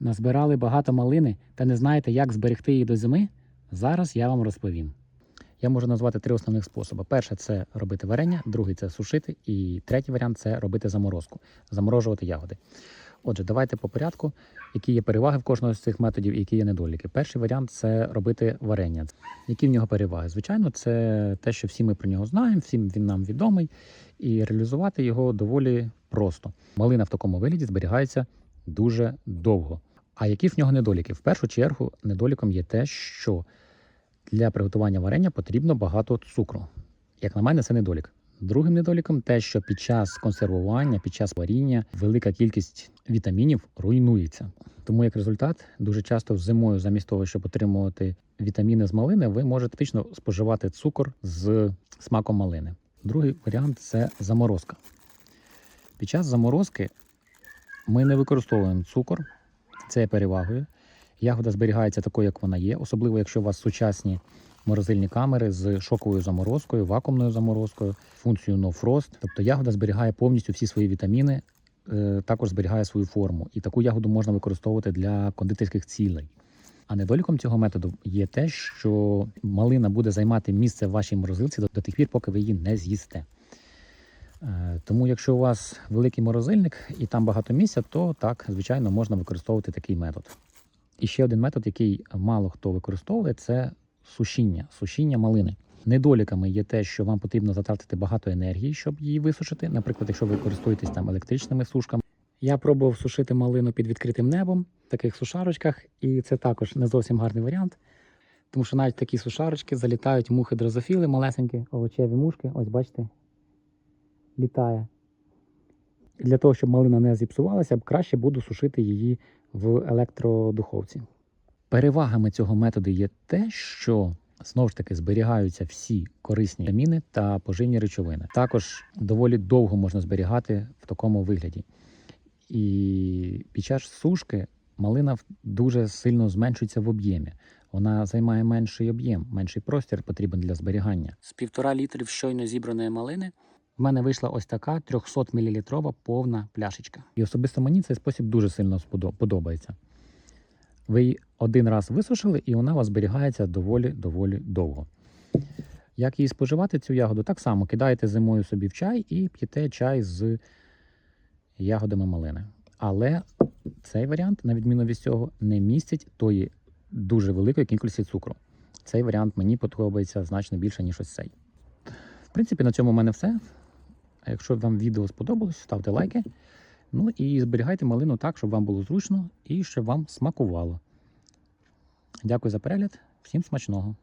Назбирали багато малини та не знаєте, як зберегти її до зими? Зараз я вам розповім. Я можу назвати три основних способи. Перше це робити варення, другий це сушити, і третій варіант це робити заморозку, заморожувати ягоди. Отже, давайте по порядку, які є переваги в кожного з цих методів і які є недоліки. Перший варіант це робити варення. Які в нього переваги? Звичайно, це те, що всі ми про нього знаємо, всім він нам відомий, і реалізувати його доволі просто. Малина в такому вигляді зберігається дуже довго. А які в нього недоліки? В першу чергу, недоліком є те, що для приготування варення потрібно багато цукру. Як на мене, це недолік. Другим недоліком те, що під час консервування, під час варіння велика кількість вітамінів руйнується. Тому як результат, дуже часто зимою, замість того, щоб отримувати вітаміни з малини, ви можете фактично споживати цукор з смаком малини. Другий варіант це заморозка. Під час заморозки ми не використовуємо цукор, це є перевагою. Ягода зберігається такою, як вона є, особливо якщо у вас сучасні морозильні камери з шоковою заморозкою, вакуумною заморозкою, функцією No Frost. Тобто ягода зберігає повністю всі свої вітаміни, е, також зберігає свою форму. І таку ягоду можна використовувати для кондитерських цілей. А недоліком цього методу є те, що малина буде займати місце в вашій морозилці до, до тих пір, поки ви її не з'їсте. Е, Тому, якщо у вас великий морозильник і там багато місця, то так, звичайно, можна використовувати такий метод. І ще один метод, який мало хто використовує, це сушіння, сушіння малини. Недоліками є те, що вам потрібно затратити багато енергії, щоб її висушити. Наприклад, якщо ви користуєтесь там електричними сушками. Я пробував сушити малину під відкритим небом в таких сушарочках, і це також не зовсім гарний варіант. Тому що навіть такі сушарочки залітають мухи дрозофіли, малесенькі овочеві мушки. Ось бачите, літає. Для того, щоб малина не зіпсувалася, краще буду сушити її в електродуховці. Перевагами цього методу є те, що знову ж таки зберігаються всі корисні вітаміни та поживні речовини. Також доволі довго можна зберігати в такому вигляді. І під час сушки малина дуже сильно зменшується в об'ємі. Вона займає менший об'єм, менший простір потрібен для зберігання. З півтора літрів щойно зібраної малини в мене вийшла ось така 300 мл повна пляшечка. І особисто мені цей спосіб дуже сильно подобається. Ви її один раз висушили, і вона у вас зберігається доволі доволі довго. Як її споживати, цю ягоду? Так само кидаєте зимою собі в чай і п'єте чай з ягодами малини. Але цей варіант, на відміну від цього, не містить тої дуже великої кількості цукру. Цей варіант мені подобається значно більше, ніж ось цей. В принципі, на цьому в мене все. Якщо вам відео сподобалось, ставте лайки. Ну і зберігайте малину так, щоб вам було зручно і щоб вам смакувало. Дякую за перегляд. Всім смачного!